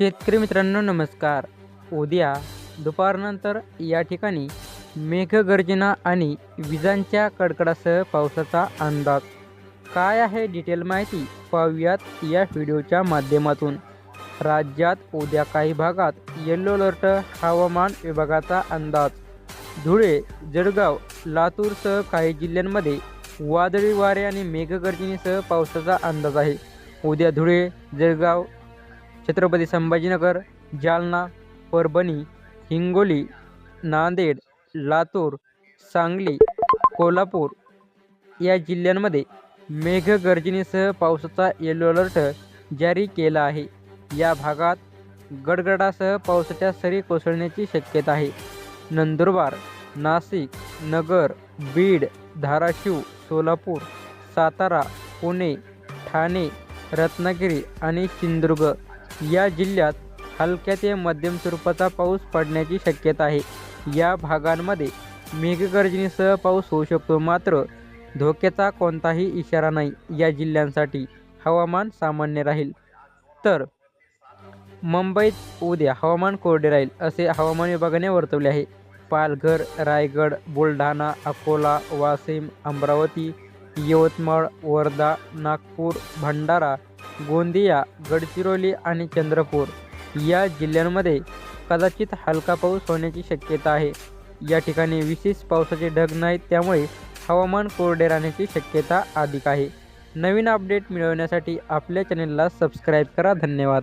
शेतकरी मित्रांनो नमस्कार. उद्या दुपारनंतर या ठिकाणी मेघगर्जना आणि विजांच्या कडकडासह पावसाचा अंदाज. काय आहे डिटेल माहिती पाहूयात या व्हिडिओच्या माध्यमातून. राज्यात उद्या काही भागात येल्लो अलर्ट हवामान विभागाचा अंदाज. धुळे जळगाव लातूरसह काही जिल्ह्यांमध्ये वादळी वारे आणि मेघगर्जनेसह पावसाचा अंदाज आहे. उद्या धुळे जळगाव छत्रपती संभाजीनगर जालना परभणी हिंगोली नांदेड लातूर सांगली कोल्हापूर या जिल्ह्यांमध्ये मेघगर्जनेसह पावसाचा येलो अलर्ट जारी केला आहे. या भागात गडगडासह पावसाच्या सरी कोसळण्याची शक्यता आहे. नंदुरबार नाशिक नगर बीड धाराशिव सोलापूर सातारा पुणे ठाणे रत्नागिरी आणि सिंधुदुर्ग या जिल्ह्यात हलक्या ते मध्यम स्वरूपाचा पाऊस पडण्याची शक्यता आहे. या भागांमध्ये मेघगर्जनेसह पाऊस होऊ शकतो. मात्र धोक्याचा कोणताही इशारा नाही. या जिल्ह्यांसाठी हवामान सामान्य राहील. तर मुंबईत उद्या हवामान कोरडे राहील असे हवामान विभागाने वर्तवले आहे. पालघर रायगड बुलढाणा अकोला वाशिम अमरावती यवतमाळ वर्धा नागपूर भंडारा गोंदिया गडचिरोली आणि चंद्रपूर या जिल्ह्यांमध्ये कदाचित हलका पाऊस होण्याची शक्यता आहे. या ठिकाणी विशेष पावसाचे ढग नाहीत त्यामुळे हवामान कोरडे राहण्याची शक्यता अधिक आहे. नवीन अपडेट मिळवण्यासाठी आपल्या चॅनेलला सबस्क्राईब करा. धन्यवाद.